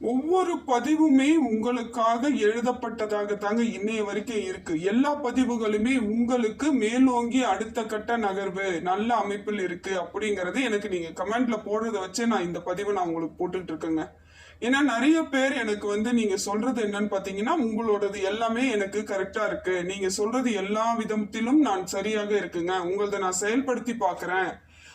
ஒவ்வொரு பதிவுமே உங்களுக்காக எழுதப்பட்டதாக தாங்க இன்னைய வரைக்கும் இருக்கு. எல்லா பதிவுகளுமே உங்களுக்கு மேலோங்கி அடுத்த கட்ட நகர்வு நல்ல அமைப்பில் இருக்கு அப்படிங்கறது எனக்கு நீங்க கமெண்ட்ல போடுறத வச்சு நான் இந்த பதிவை நான் உங்களுக்கு போட்டுட்டு இருக்கேங்க. ஏன்னா நிறைய பேர் எனக்கு வந்து நீங்க சொல்றது என்னன்னு பாத்தீங்கன்னா உங்களோடது எல்லாமே எனக்கு கரெக்டா இருக்கு. நீங்க சொல்றது எல்லா விதத்திலும் நான் சரியாக இருக்குங்க. உங்களத நான் செயல்படுத்தி பாக்குறேன்.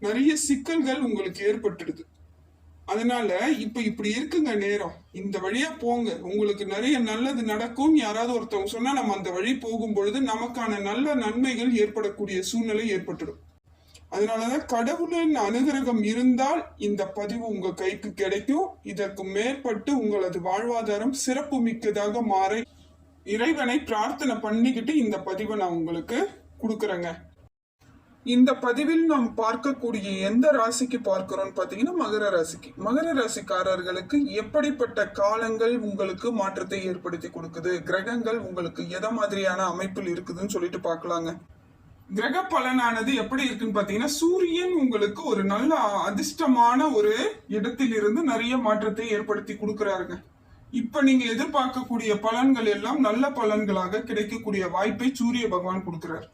நிறைய சிக்கல்கள் உங்களுக்கு ஏற்பட்டுடுது. அதனால இப்ப இப்படி இருக்குங்க நேரம். இந்த வழியா போங்க. உங்களுக்கு நிறைய நல்லது நடக்கும் யாராவது ஒருத்தவங்க சொன்னா நம்ம அந்த வழி போகும் பொழுது நமக்கான நல்ல நன்மைகள் ஏற்படக்கூடிய சூழ்நிலை ஏற்பட்டுடும். அதனாலதான் கடவுளின் அனுகிரகம் இருந்தால் இந்த பதிவு உங்க கைக்கு கிடைக்கும். இதற்கு மேற்பட்டு உங்களது வாழ்வாதாரம் சிறப்பு மிக்கதாக மாற இறைவனை பிரார்த்தனை பண்ணிக்கிட்டு இந்த பதிவை நான் உங்களுக்கு கொடுக்குறேங்க. இந்த பதிவில் நாம் பார்க்கக்கூடிய எந்த ராசிக்கு பார்க்கிறோம் பார்த்தீங்கன்னா மகர ராசிக்கு. மகர ராசிக்காரர்களுக்கு எப்படிப்பட்ட காலங்கள் உங்களுக்கு மாற்றத்தை ஏற்படுத்தி கொடுக்குது? கிரகங்கள் உங்களுக்கு எதை மாதிரியான அமைப்பில் இருக்குதுன்னு சொல்லிட்டு பார்க்கலாங்க. கிரக பலனானது எப்படி இருக்குன்னு பாத்தீங்கன்னா சூரியன் உங்களுக்கு ஒரு நல்ல அதிர்ஷ்டமான ஒரு இடத்திலிருந்து நிறைய மாற்றத்தை ஏற்படுத்தி கொடுக்குறாருங்க. இப்ப நீங்க எதிர்பார்க்கக்கூடிய பலன்கள் எல்லாம் நல்ல பலன்களாக கிடைக்கக்கூடிய வாய்ப்பை சூரிய பகவான் கொடுக்கிறார்.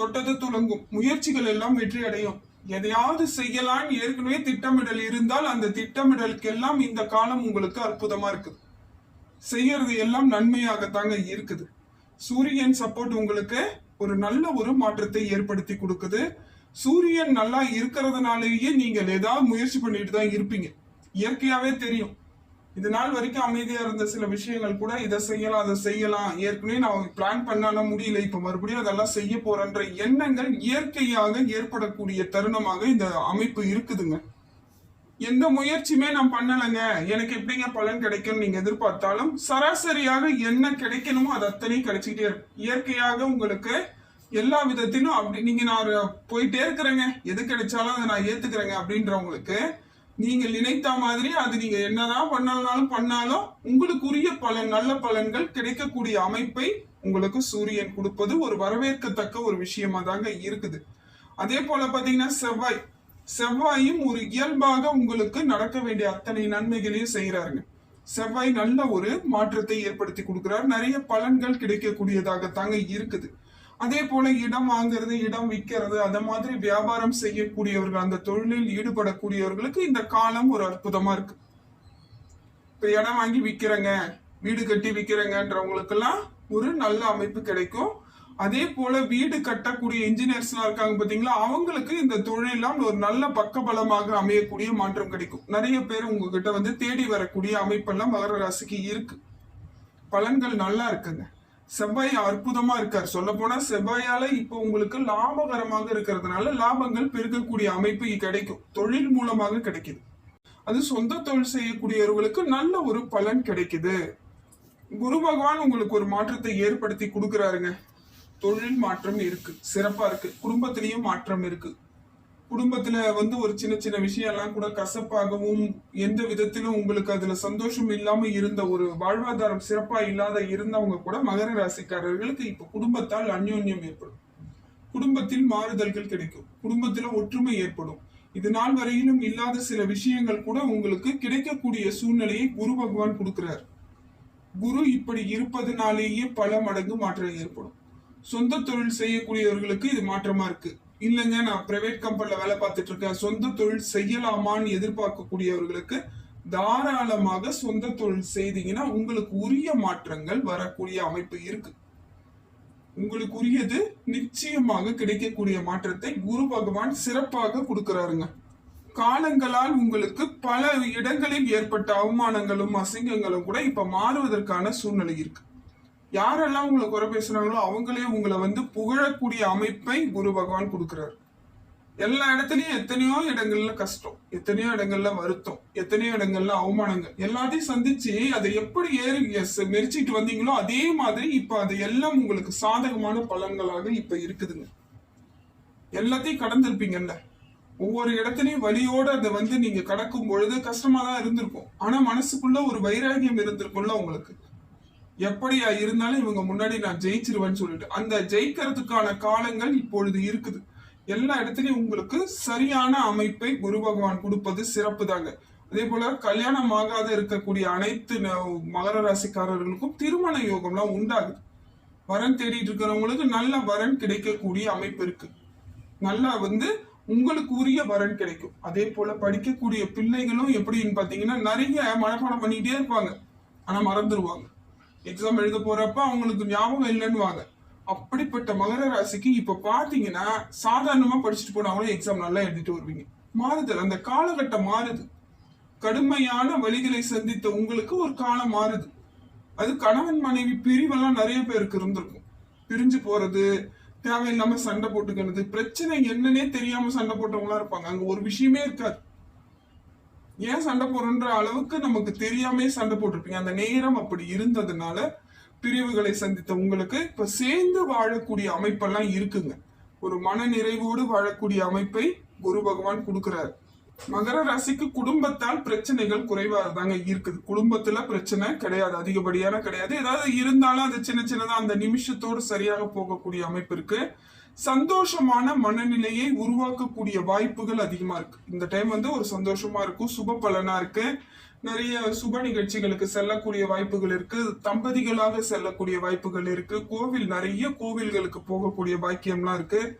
தொட்டது துளங்கும் முயற்சிகள் எல்லாம் வெற்றி அடையும் எதையாவது செய்யலாம்னு ஏற்கனவே திட்டமிடல் இருந்தால் அந்த திட்டமிடலுக்கெல்லாம் இந்த காலம் உங்களுக்கு அற்புதமா இருக்குது. செய்யறது எல்லாம் நன்மையாகத்தாங்க இருக்குது. சூரியன் சப்போர்ட் உங்களுக்கு ஒரு நல்ல ஒரு மாற்றத்தை ஏற்படுத்தி கொடுக்குது. சூரியன் நல்லா இருக்கிறதுனாலேயே நீங்கள் ஏதாவது முயற்சி பண்ணிட்டு தான் இருப்பீங்க. இயற்கையாவே தெரியும். இது நாள் வரைக்கும் அமைதியா இருந்த சில விஷயங்கள் கூட இதை செய்யலாம் அதை செய்யலாம். ஏற்கனவே நான் பிளான் பண்ணாலும் முடியல. இப்ப மறுபடியும் அதெல்லாம் செய்ய போறன்ற எண்ணங்கள் இயற்கையாக ஏற்படக்கூடிய தருணமாக இந்த அமைப்பு இருக்குதுங்க. எந்த முயற்சியுமே நான் பண்ணலைங்க. எனக்கு எப்படிங்க பலன் கிடைக்கும் நீங்க எதிர்பார்த்தாலும் சராசரியாக என்ன கிடைக்கணுமோ அது அத்தனையும் கிடைச்சிக்கிட்டே இருக்கும். இயற்கையாக உங்களுக்கு எல்லா விதத்திலும் அப்படி நீங்க நான் போயிட்டே இருக்கிறேங்க. எது கிடைச்சாலும் அதை நான் ஏத்துக்கிறேங்க அப்படின்றவங்களுக்கு நீங்க நினைத்த மாதிரி அது நீங்க என்னதான் பண்ணலனாலும் பண்ணாலும் உங்களுக்குரிய பலன் நல்ல பலன்கள் கிடைக்கக்கூடிய அமைப்பை உங்களுக்கு சூரியன் கொடுப்பது ஒரு வரவேற்கத்தக்க ஒரு விஷயமா தாங்க இருக்குது. அதே போல பாத்தீங்கன்னா செவ்வாய். செவ்வாயும் ஒரு இயல்பாக உங்களுக்கு நடக்க வேண்டிய அத்தனை நன்மைகளையும் செய்யறாருங்க செவ்வாய் நல்ல ஒரு மாற்றத்தை ஏற்படுத்தி கொடுக்கிறார். நிறைய பலன்கள் கிடைக்கக்கூடியதாக தாங்க இருக்குது. அதே போல இடம் வாங்குறது இடம் விற்கிறது அந்த மாதிரி வியாபாரம் செய்யக்கூடியவர்கள் அந்த தொழிலில் ஈடுபடக்கூடியவர்களுக்கு இந்த காலம் ஒரு அற்புதமா இருக்கு. இப்ப இடம் வாங்கி விற்கிறங்க வீடு கட்டி விக்கிறேங்கன்றவங்களுக்கெல்லாம் ஒரு நல்ல அமைப்பு கிடைக்கும். அதே போல வீடு கட்டக்கூடிய இன்ஜினியர்ஸ் எல்லாம் இருக்காங்க பாத்தீங்களா அவங்களுக்கு இந்த தொழிலாம் ஒரு நல்ல பக்கபலமாக அமையக்கூடிய மாற்றம் கிடைக்கும். நிறைய பேர் உங்ககிட்ட வந்து தேடி வரக்கூடிய அமைப்பெல்லாம் மகர ராசிக்கு இருக்கு. பலன்கள் நல்லா இருக்குங்க. செவ்வாய் அற்புதமா இருக்கார். சொல்ல போனா செவ்வாயால இப்போ உங்களுக்கு லாபகரமாக இருக்கிறதுனால லாபங்கள் பெருக்கக்கூடிய அமைப்பு கிடைக்கும். தொழில் மூலமாக கிடைக்குது. அது சொந்த தொழில் செய்யக்கூடியவர்களுக்கு நல்ல ஒரு பலன் கிடைக்குது. குரு பகவான் உங்களுக்கு ஒரு மாற்றத்தை ஏற்படுத்தி கொடுக்குறாருங்க. தொழில் மாற்றம் இருக்கு. சிறப்பா இருக்கு. குடும்பத்திலயும் மாற்றம் இருக்கு. குடும்பத்துல வந்து ஒரு சின்ன சின்ன விஷயம் எல்லாம் கூட கசப்பாகவும் எந்த விதத்திலும் உங்களுக்கு அதுல சந்தோஷம் இல்லாம இருந்த ஒரு வாழ்வாதாரம் சிறப்பா இல்லாத இருந்தவங்க கூட மகர ராசிக்காரர்களுக்கு இப்ப குடும்பத்தால் அந்யோன்யம் ஏற்படும். குடும்பத்தில் மாறுதல்கள் கிடைக்கும். குடும்பத்துல ஒற்றுமை ஏற்படும். இது நாள் வரையிலும் இல்லாத சில விஷயங்கள் கூட உங்களுக்கு கிடைக்கக்கூடிய சூழ்நிலையை குரு பகவான் கொடுக்கிறார். குரு இப்படி இருப்பதனாலேயே பல மடங்கு மாற்றம் ஏற்படும். சொந்த தொழில் செய்யக்கூடியவர்களுக்கு இது மாற்றமா இருக்கு. இல்லைங்க நான் பிரைவேட் கம்பெனில வேலை பார்த்துட்டு இருக்கேன் சொந்த தொழில் செய்யலாமான்னு எதிர்பார்க்கக்கூடியவர்களுக்கு தாராளமாக சொந்த தொழில் செய்தீங்கன்னா உங்களுக்கு உரிய மாற்றங்கள் வரக்கூடிய அமைப்பு இருக்கு. உங்களுக்குரியது நிச்சயமாக கிடைக்கக்கூடிய மாற்றத்தை குரு பகவான் சிறப்பாக கொடுக்கிறாருங்க. காலங்களால் உங்களுக்கு பல இடங்களில் ஏற்பட்ட அவமானங்களும் அசிங்கங்களும் கூட இப்ப மாறுவதற்கான சூழ்நிலை இருக்கு. யாரெல்லாம் உங்களை குறை பேசுறாங்களோ அவங்களே உங்களை வந்து புகழக்கூடிய அமைப்பை குரு பகவான் கொடுக்குறாரு. எல்லா இடத்துலையும் எத்தனையோ இடங்கள்ல கஷ்டம் எத்தனையோ இடங்கள்ல வருத்தம் எத்தனையோ இடங்கள்ல அவமானங்கள். எல்லாத்தையும் சந்திச்சு அதை எப்படி ஏறி எஸ் மெரிச்சிட்டு வந்தீங்களோ அதே மாதிரி இப்ப அது எல்லாம் உங்களுக்கு சாதகமான பலன்களாக இப்ப இருக்குதுங்க. எல்லாத்தையும் கடந்திருப்பீங்கல்ல. ஒவ்வொரு இடத்துலையும் வழியோட அதை வந்து நீங்க கடக்கும் பொழுது கஷ்டமா தான் இருந்திருக்கும். ஆனா மனசுக்குள்ள ஒரு வைராகியம் இருந்திருக்கும்ல உங்களுக்கு. எப்படியா இருந்தாலும் இவங்க முன்னாடி நான் ஜெயிச்சிருவேன்னு சொல்லிட்டு. அந்த ஜெயிக்கிறதுக்கான காலங்கள் இப்பொழுது இருக்குது. எல்லா இடத்துலயும் உங்களுக்கு சரியான அமைப்பை குரு பகவான் கொடுப்பது சிறப்பு தாங்க அதே போல கல்யாணம் ஆகாத இருக்கக்கூடிய அனைத்து ந- மகர ராசிக்காரர்களுக்கும் திருமண யோகம்லாம் உண்டாகுது. வரன் தேடிட்டு இருக்கிறவங்களுக்கு நல்ல வரன் கிடைக்கக்கூடிய அமைப்பு இருக்கு. நல்லா வந்து உங்களுக்கு உரிய வரன் கிடைக்கும். அதே போல படிக்கக்கூடிய பிள்ளைகளும் எப்படின்னு பாத்தீங்கன்னா நிறைய மனப்பாடம் பண்ணிக்கிட்டே இருப்பாங்க. ஆனா மறந்துடுவாங்க எக்ஸாம் எழுத போறப்ப அவங்களுக்கு ஞாபகம் இல்லைன்னு வாங்க அப்படிப்பட்ட மகர ராசிக்கு இப்ப பாத்தீங்கன்னா சாதாரணமா படிச்சுட்டு போனாலும் எக்ஸாம் நல்லா எழுதிட்டு வருவீங்க. மாறுதல் அந்த காலகட்டம் மாறுது. கடுமையான வழிகளை சந்தித்த உங்களுக்கு ஒரு காலம் மாறுது. அது கணவன் மனைவி பிரிவெல்லாம் நிறைய பேருக்கு இருந்திருக்கும். பிரிஞ்சு போறது தேவையில்லாம சண்டை போட்டுக்கிறது பிரச்சனை என்னன்னே தெரியாம சண்டை போட்டவங்களா இருப்பாங்க. அங்க ஒரு விஷயமே இருக்காது. ஏன் சண்டை போடுறன்ற அளவுக்கு நமக்கு தெரியாமே சண்டை போட்டிருப்பீங்க. அந்த நேரம் அப்படி இருந்ததுனால பிரிவுகளை சந்தித்த உங்களுக்கு இப்ப சேர்ந்து வாழக்கூடிய அமைப்பெல்லாம் இருக்குங்க. ஒரு மன நிறைவோடு வாழக்கூடிய அமைப்பை குரு பகவான் கொடுக்கிறாரு. மகர ராசிக்கு குடும்பத்தால் பிரச்சனைகள் குறைவா தாங்க இருக்குது. குடும்பத்துல பிரச்சனை கிடையாது. அதிகப்படியான கிடையாது. ஏதாவது இருந்தாலும் அது சின்ன சின்னதா அந்த நிமிஷத்தோடு சரியாக போகக்கூடிய அமைப்பு இருக்கு. சந்தோஷமான மனநிலையை உருவாக்கக்கூடிய வாய்ப்புகள் அதிகமா இருக்கு. இந்த டைம் வந்து ஒரு சந்தோஷமா இருக்கும் சுப பலனா இருக்கு. நிறைய சுப நிகழ்ச்சிகளுக்கு செல்லக்கூடிய வாய்ப்புகள் இருக்கு. தம்பதிகளாக செல்லக்கூடிய வாய்ப்புகள் இருக்கு. கோவில் நிறைய கோவில்களுக்கு போகக்கூடிய பாக்கியம்லாம் இருக்கு.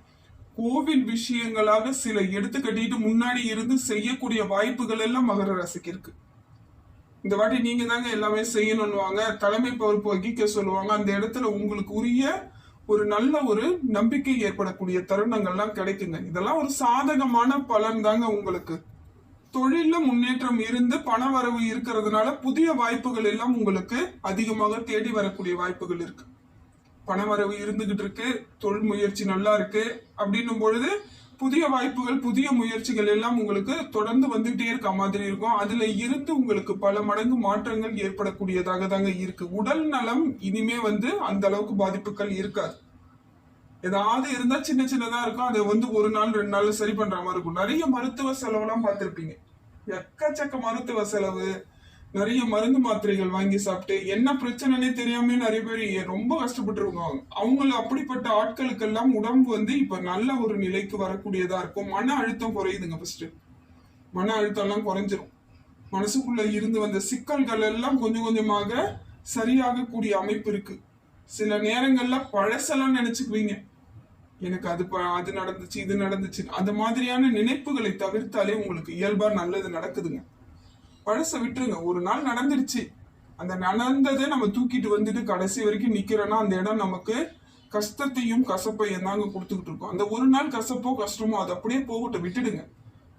கோவில் விஷயங்களாக சில எடுத்து கட்டிட்டு முன்னாடி இருந்து செய்யக்கூடிய வாய்ப்புகள் எல்லாம் மகர ராசிக்கு இருக்கு. இந்த வாட்டி நீங்க தாங்க எல்லாமே செய்யணும்னுவாங்க. தலைமை பொறுப்பு வகிக்க சொல்லுவாங்க. அந்த இடத்துல உங்களுக்கு உரிய ஒரு நல்ல ஒரு நம்பிக்கை ஏற்படக்கூடிய தருணங்கள்லாம் கிடைக்குங்க. இதெல்லாம் ஒரு சாதகமான பலன் தாங்க உங்களுக்கு. தொழில முன்னேற்றம் இருந்து பண வரவு இருக்கிறதுனால புதிய வாய்ப்புகள் எல்லாம் உங்களுக்கு அதிகமாக தேடி வரக்கூடிய வாய்ப்புகள் இருக்கு. பண வரவு இருந்துகிட்டு இருக்கு தொழில் முயற்சி நல்லா இருக்கு. அப்படின்னும் பொழுது புதிய வாய்ப்புகள் புதிய முயற்சிகள் எல்லாம் உங்களுக்கு தொடர்ந்து வந்துகிட்டே இருக்க மாதிரி இருக்கும். அதுல இருந்து உங்களுக்கு பல மடங்கு மாற்றங்கள் ஏற்படக்கூடியதாக தாங்க இருக்கு. உடல் நலம் இனிமே வந்து அந்த அளவுக்கு பாதிப்புகள் இருக்காது. ஏதாவது இருந்தா சின்ன சின்னதா இருக்கும். அதை வந்து ஒரு நாள் ரெண்டு நாள் சரி பண்ற மாதிரி இருக்கும். நிறைய மருத்துவ செலவுலாம் பார்த்திருப்பீங்க. எக்கச்சக்க மருத்துவ செலவு நிறைய மருந்து மாத்திரைகள் வாங்கி சாப்பிட்டு என்ன பிரச்சனைனே தெரியாம நிறைய பேர் ரொம்ப கஷ்டப்பட்டு இருக்காங்க அவங்கள அப்படிப்பட்ட ஆட்களுக்கெல்லாம் உடம்பு வந்து இப்ப நல்ல ஒரு நிலைக்கு வரக்கூடியதா இருக்கும். மன அழுத்தம் குறையுதுங்க ஃபர்ஸ்ட் மன அழுத்தம் எல்லாம் குறைஞ்சிரும். மனசுக்குள்ள இருந்து வந்த சிக்கல்கள் எல்லாம் கொஞ்சம் கொஞ்சமாக சரியாகக்கூடிய அமைப்பு இருக்கு. சில நேரங்கள்ல பழசெல்லாம் நினைச்சுக்குவீங்க. எனக்கு அது ப- அது நடந்துச்சு இது நடந்துச்சு அந்த மாதிரியான நினைப்புகளை தவிர்த்தாலே உங்களுக்கு இயல்பா நல்லது நடக்குதுங்க. பழச விட்டுருங்க. ஒரு நாள் நடந்துருச்சு. அந்த நடந்ததை நம்ம தூக்கிட்டு வந்துட்டு கடைசி வரைக்கும் நிக்கிறோன்னா அந்த இடம் நமக்கு கஷ்டத்தையும் கசப்பையும் தாங்க கொடுத்துக்கிட்டு இருக்கோம். அந்த ஒரு நாள் கசப்போ கஷ்டமோ அது அப்படியே போகட்டும். விட்டுடுங்க.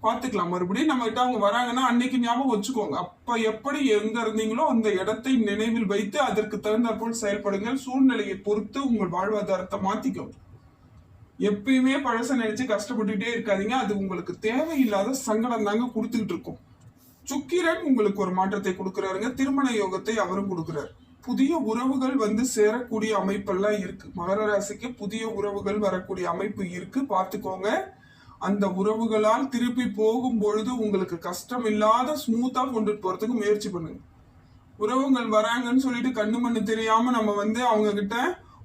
பார்த்துக்கலாம். மறுபடியும் நம்ம கிட்ட அவங்க வராங்கன்னா அன்னைக்கு ஞாபகம் வச்சுக்கோங்க. அப்ப எப்படி எங்க இருந்தீங்களோ அந்த இடத்தை நினைவில் வைத்து அதற்கு தகுந்தாற்போல் செயல்படுங்கள். சூழ்நிலையை பொறுத்து உங்கள் வாழ்வாதாரத்தை மாத்திக்கும் எப்பயுமே பழச நினைச்சு கஷ்டப்பட்டுட்டே இருக்காதீங்க. அது உங்களுக்கு தேவையில்லாத சங்கடம் தாங்க கொடுத்துக்கிட்டு இருக்கும். சுக்கிரன் உங்களுக்கு ஒரு மாற்றத்தை கொடுக்குறாருங்க. திருமண யோகத்தை அவரும் கொடுக்குறாரு. புதிய உறவுகள் வந்து சேரக்கூடிய அமைப்பெல்லாம் இருக்கு. மகர ராசிக்கு புதிய உறவுகள் வரக்கூடிய அமைப்பு இருக்கு. பார்த்துக்கோங்க. அந்த உறவுகளால் திருப்பி போகும் பொழுது உங்களுக்கு கஷ்டம் இல்லாத ஸ்மூத்தா கொண்டுட்டு போறதுக்கு முயற்சி பண்ணுங்க. உறவுகள் வராங்கன்னு சொல்லிட்டு கண்ணு மண்ணு தெரியாம நம்ம வந்து அவங்க கிட்ட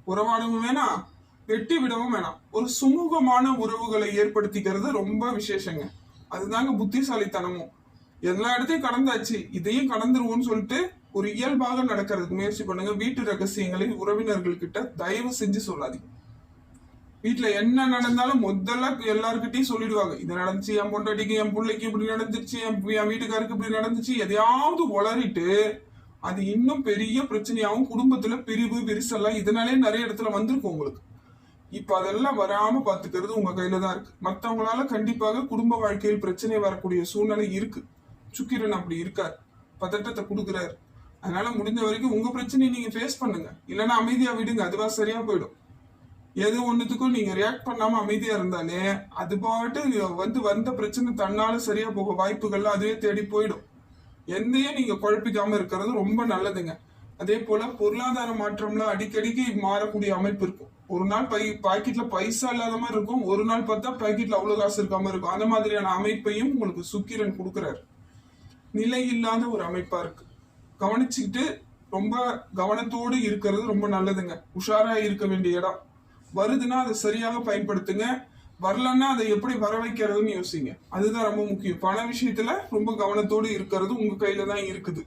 உறவாடவும் வேணாம் வெட்டி விடவும் வேணாம். ஒரு சுமூகமான உறவுகளை ஏற்படுத்திக்கிறது ரொம்ப விசேஷங்க. அதுதாங்க புத்திசாலித்தனமும். எல்லா இடத்தையும் கடந்தாச்சு. இதையும் கடந்துருவோம்னு சொல்லிட்டு ஒரு இயல்பாக நடக்கிறதுக்கு முயற்சி பண்ணுங்க. வீட்டு ரகசியங்களை உறவினர்கள்கிட்ட தயவு செஞ்சு சொல்லாதீங்க. வீட்டுல என்ன நடந்தாலும் முதல்ல எல்லாருக்கிட்டையும் சொல்லிடுவாங்க. இது நடந்துச்சு என் பொண்டாட்டிக்கு என் பிள்ளைக்கு இப்படி நடந்துச்சு என் என் வீட்டுக்காருக்கு இப்படி நடந்துச்சு. எதையாவது உளறிட்டு அது இன்னும் பெரிய பிரச்சனையாகவும் குடும்பத்துல பிரிவு விரிசல்லாம் இதனாலே நிறைய இடத்துல வந்திருக்கும் உங்களுக்கு. இப்ப அதெல்லாம் வராம பாத்துக்கிறது உங்க கையில தான் இருக்கு. மத்தவங்களால கண்டிப்பாக குடும்ப வாழ்க்கையில் பிரச்சனை வரக்கூடிய சூழ்நிலை இருக்கு. சுக்கிரன் அப்படி இருக்கார். பதட்டத்தை கொடுக்குறாரு. அதனால முடிஞ்ச வரைக்கும் உங்க பிரச்சனையை நீங்க ஃபேஸ் பண்ணுங்க. இல்லைன்னா அமைதியா விடுங்க. அதுவா சரியா போயிடும். எது ஒண்ணுத்துக்கும் நீங்க ரியாக்ட் பண்ணாம அமைதியா இருந்தாலே அது பாட்டு வந்து வந்த பிரச்சனை தன்னால சரியா போக வாய்ப்புகள்லாம் அதுவே தேடி போயிடும். எந்தையும் நீங்க குழப்பிக்காம இருக்கிறது ரொம்ப நல்லதுங்க. அதே போல பொருளாதார மாற்றம்லாம் அடிக்கடிக்கு மாறக்கூடிய அமைப்பு இருக்கும். ஒரு நாள் பை பாக்கெட்ல பைசா இல்லாத மாதிரி இருக்கும். ஒரு நாள் பார்த்தா பாக்கெட்ல அவ்வளவு காசு இருக்காம இருக்கும். அந்த மாதிரியான அமைப்பையும் உங்களுக்கு சுக்கிரன் கொடுக்குறாரு. நிலை இல்லாத ஒரு அமைப்பா இருக்கு. கவனிச்சுக்கிட்டு ரொம்ப கவனத்தோடு இருக்கிறது ரொம்ப நல்லதுங்க. உஷாரா இருக்க வேண்டிய இடம். வருதுன்னா அதை சரியாக பயன்படுத்துங்க. வரலன்னா அதை எப்படி வர வைக்கிறதுன்னு யோசிங்க. அதுதான் ரொம்ப முக்கியம். பண விஷயத்துல ரொம்ப கவனத்தோடு இருக்கிறது உங்க கையில தான் இருக்குது.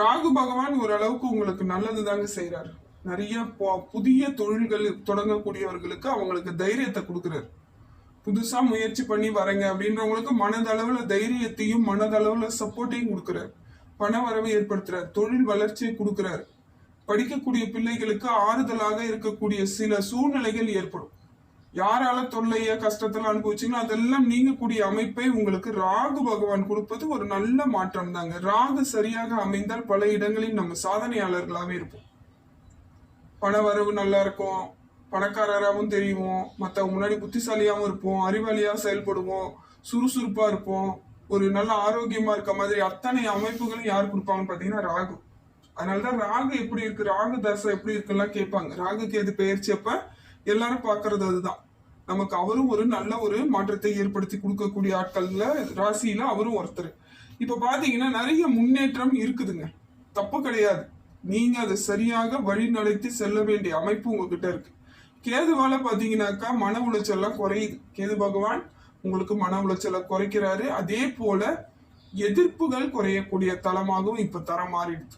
ராகு பகவான் ஓரளவுக்கு உங்களுக்கு நல்லது தாங்க செய்யறாரு நிறைய புதிய தொழில்கள் தொடங்கக்கூடியவர்களுக்கு அவங்களுக்கு தைரியத்தை கொடுக்குறாரு. புதுசா முயற்சி பண்ணி வரங்க அப்படின்றவங்களுக்கு மனதளவுல தைரியத்தையும் மனதளவுல சப்போர்ட்டையும் கொடுக்குறாரு. பண வரவு ஏற்படுத்துறார். தொழில் வளர்ச்சியை கொடுக்குறாரு. படிக்கக்கூடிய பிள்ளைகளுக்கு ஆறுதலாக இருக்கக்கூடிய சில சூழ்நிலைகள் ஏற்படும். யாரால தொல்லைய கஷ்டத்துல அனுபவிச்சீங்களோ அதெல்லாம் நீங்கக்கூடிய அமைப்பை உங்களுக்கு ராகு பகவான் கொடுப்பது ஒரு நல்ல மாற்றம் தாங்க. ராகு சரியாக அமைந்தால் பல இடங்களில் நம்ம சாதனையாளர்களாகவே இருப்போம். பண வரவு நல்லா இருக்கும். பணக்காரராகவும் தெரியுவோம். மற்றவங்க முன்னாடி புத்திசாலியாகவும் இருப்போம். அறிவாளியாக செயல்படுவோம். சுறுசுறுப்பாக இருப்போம். ஒரு நல்ல ஆரோக்கியமாக இருக்க மாதிரி அத்தனை அமைப்புகளும் யார் கொடுப்பாங்கன்னு பார்த்தீங்கன்னா ராகு. அதனாலதான் ராகு எப்படி இருக்கு ராகு தசை எப்படி இருக்குலாம் கேட்பாங்க. ராகுக்கு எது பெயர்ச்சி அப்போ? எல்லாரும் பார்க்கறது அதுதான். நமக்கு அவரும் ஒரு நல்ல ஒரு மாற்றத்தை ஏற்படுத்தி கொடுக்கக்கூடிய ஆட்கள்ல ராசியில அவரும் ஒருத்தர். இப்ப பாத்தீங்கன்னா நிறைய முன்னேற்றம் இருக்குதுங்க. தப்பு கிடையாது. நீங்க அதை சரியாக வழி நடத்தி செல்ல வேண்டிய அமைப்பு உங்ககிட்ட இருக்கு. கேதுவால பார்த்தீங்கன்னாக்கா மன உளைச்சல்லாம் குறையுது. கேது பகவான் உங்களுக்கு மன உளைச்சலை குறைக்கிறாரு. அதே போல எதிர்ப்புகள் குறையக்கூடிய தளமாகவும் இப்ப தரம் மாறிடுது.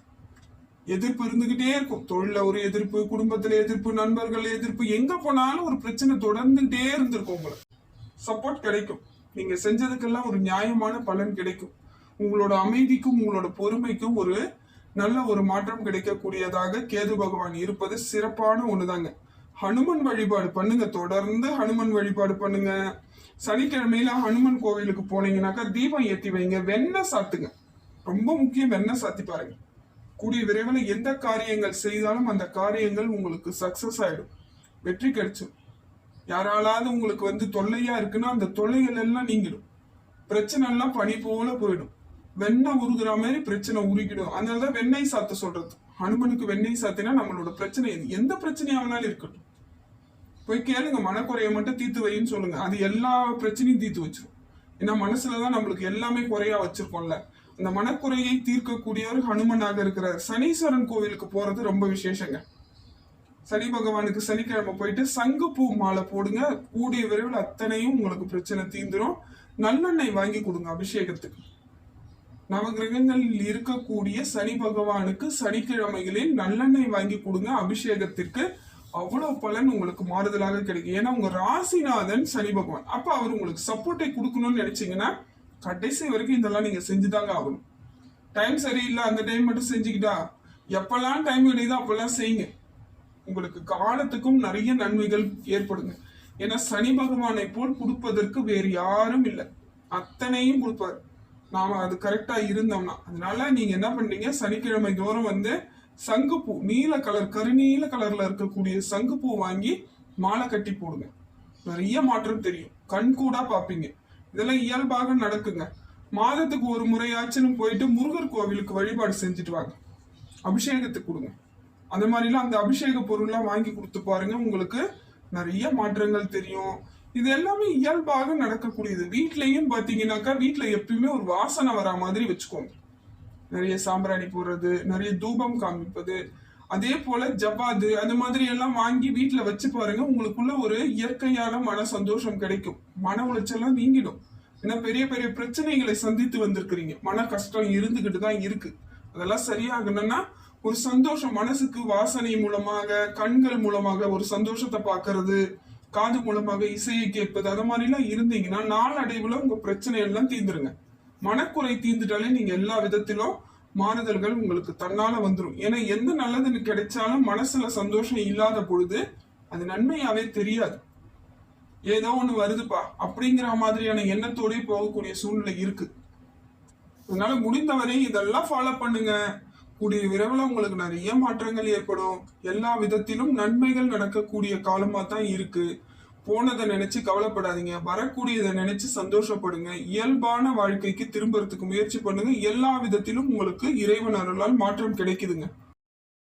எதிர்ப்பு இருந்துகிட்டே இருக்கும். தொழில ஒரு எதிர்ப்பு குடும்பத்துல எதிர்ப்பு நண்பர்கள் எதிர்ப்பு எங்க போனாலும் ஒரு பிரச்சனை தொடர்ந்துட்டே இருந்திருக்கும் உங்களுக்கு. சப்போர்ட் கிடைக்கும். நீங்க செஞ்சதுக்கெல்லாம் ஒரு நியாயமான பலன் கிடைக்கும். உங்களோட அமைதிக்கும் உங்களோட பொறுமைக்கும் ஒரு நல்ல ஒரு மாற்றம் கிடைக்கக்கூடியதாக கேது பகவான் இருப்பது சிறப்பான ஒண்ணுதாங்க. ஹனுமன் வழிபாடு பண்ணுங்க தொடர்ந்து ஹனுமன் வழிபாடு பண்ணுங்க. சனிக்கிழமையில ஹனுமன் கோவிலுக்கு போனீங்கன்னாக்கா தீபம் ஏத்தி வைங்க வெண்ணெய் சாத்துங்க. ரொம்ப முக்கியம் வெண்ணெய் சாத்தி பாருங்க. கூடிய விரைவில் எந்த காரியங்கள் செய்தாலும் அந்த காரியங்கள் உங்களுக்கு சக்சஸ் ஆயிடும். வெற்றி கிடைச்சும் யாராலாவது உங்களுக்கு வந்து தொல்லையா இருக்குன்னா அந்த தொல்லைகள் எல்லாம் நீங்கிடும். பிரச்சனை எல்லாம் பனி போல போயிடும். வெண்ணெய் உருகுற மாதிரி பிரச்சனை உருகிடும். அதனாலதான் வெண்ணெய் சாத்த சொல்றது. ஹனுமனுக்கு வெண்ணெய் சாத்தினா நம்மளோட பிரச்சனை இது எந்த பிரச்சனையா வேணாலும் இருக்கட்டும். போய் கேளுங்க மனக்குறையை மட்டும் தீர்த்து வைன்னு சொல்லுங்க. அது எல்லா பிரச்சனையும் தீர்த்து வச்சிரும். ஏன்னா மனசுலதான் நம்மளுக்கு எல்லாமே குறையா வச்சிருக்கோம்ல. அந்த மனக்குறையை தீர்க்கக்கூடியவர் ஹனுமனாக இருக்கிறார். சனீஸ்வரன் கோவிலுக்கு போறது ரொம்ப விசேஷங்க. சனி பகவானுக்கு சனிக்கிழமை போயிட்டு சங்குப்பூ மாலை போடுங்க. கூடிய விரைவில் அத்தனையும் உங்களுக்கு பிரச்சனை தீந்துரும். நல்லெண்ணெய் வாங்கி கொடுங்க அபிஷேகத்துக்கு. நவகிரகங்களில் இருக்கக்கூடிய சனி பகவானுக்கு சனிக்கிழமைகளில் நல்லெண்ணெய் வாங்கி கொடுங்க அபிஷேகத்திற்கு. அவ்வளவு பலன் உங்களுக்கு மாறுதலாக கிடைக்கும். ஏன்னா உங்க ராசிநாதன் சனி பகவான். அப்ப அவர் உங்களுக்கு சப்போர்ட்டை கொடுக்கணும்னு நினைச்சீங்கன்னா கடைசி வரைக்கும் இதெல்லாம் நீங்க செஞ்சுதாங்க ஆகணும். டைம் சரியில்லை அந்த டைம் மட்டும் செஞ்சுக்கிட்டா எப்பெல்லாம் டைம் கிடைக்குதோ அப்பெல்லாம் செய்யுங்க. உங்களுக்கு காலத்துக்கும் நிறைய நன்மைகள் ஏற்படுங்க. ஏன்னா சனி பகவானை போல் கொடுப்பதற்கு வேறு யாரும் இல்லை. அத்தனையும் கொடுப்பார். நாம அது கரெக்டா இருந்தோம்னா. அதனால நீங்க என்ன பண்றீங்க? சனிக்கிழமை தோறும் வந்து சங்குப்பூ நீல கலர் கருநீல கலர்ல இருக்கக்கூடிய சங்குப்பூ வாங்கி மாலை கட்டி போடுங்க. நிறைய மாற்றம் தெரியும். கண் கூட பாப்பீங்க இதெல்லாம் இயல்பாக நடக்குங்க. மாதத்துக்கு ஒரு முறையாச்சும் போயிட்டு முருகர் கோவிலுக்கு வழிபாடு செஞ்சுட்டு வாங்க. அபிஷேகத்துக்கு கொடுங்க. அந்த மாதிரிலாம் அந்த அபிஷேக பொருள்லாம் வாங்கி கொடுத்து பாருங்க. உங்களுக்கு நிறைய மாற்றங்கள் தெரியும். இது எல்லாமே இயல்பாக நடக்கக்கூடியது. வீட்லயும் பாத்தீங்கன்னாக்கா வீட்டுல எப்பயுமே ஒரு வாசனை வரா மாதிரி வச்சுக்கோங்க. நிறைய சாம்பிராணி போடுறது நிறைய தூபம் காமிப்பது அதே போல ஜவ்வாது அந்த மாதிரி எல்லாம் வாங்கி வீட்டுல வச்சு பாருங்க உங்களுக்குள்ள ஒரு இயற்கையான மன சந்தோஷம் கிடைக்கும். மன உளைச்சல்லாம் நீங்கிடும். ஏன்னா பெரிய பெரிய பிரச்சனைகளை சந்தித்து வந்திருக்கிறீங்க. மன கஷ்டம் இருந்துகிட்டு தான் இருக்கு. அதெல்லாம் சரியாகணும்னா ஒரு சந்தோஷம் மனசுக்கு வாசனை மூலமாக கண்கள் மூலமாக ஒரு சந்தோஷத்தை பார்க்கிறது காது மூலமாக இசையை கேட்பது அது மாதிரிலாம் இருந்தீங்கன்னா நாளடைவில் உங்கள் பிரச்சனை எல்லாம் தீர்ந்துருங்க. மனக்குறை தீர்ந்துட்டாலே நீங்கள் எல்லா விதத்திலும் மாறுதல்கள் உங்களுக்கு தன்னால் வந்துடும் ஏன்னா எந்த நல்லதுன்னு கிடைச்சாலும் மனசில் சந்தோஷம் இல்லாத பொழுது அது நன்மையாவே தெரியாது. ஏதோ ஒன்று வருதுப்பா அப்படிங்கிற மாதிரியான எண்ணத்தோடய போகக்கூடிய சூழ்நிலை இருக்குது அதனால முடிந்தவரை இதெல்லாம் ஃபாலோ பண்ணுங்க. கூடிய விரைவில் உங்களுக்கு நிறைய மாற்றங்கள் ஏற்படும். எல்லா விதத்திலும் நன்மைகள் நடக்கக்கூடிய காலமாக தான் இருக்குது போனதை நினைச்சு கவலைப்படாதீங்க. வரக்கூடியதை நினைச்சு சந்தோஷப்படுங்க. இயல்பான வாழ்க்கைக்கு திரும்புறதுக்கு முயற்சி பண்ணுங்க. எல்லா விதத்திலும் உங்களுக்கு இறைவன் அருளால் மாற்றம் கிடைக்குதுங்க.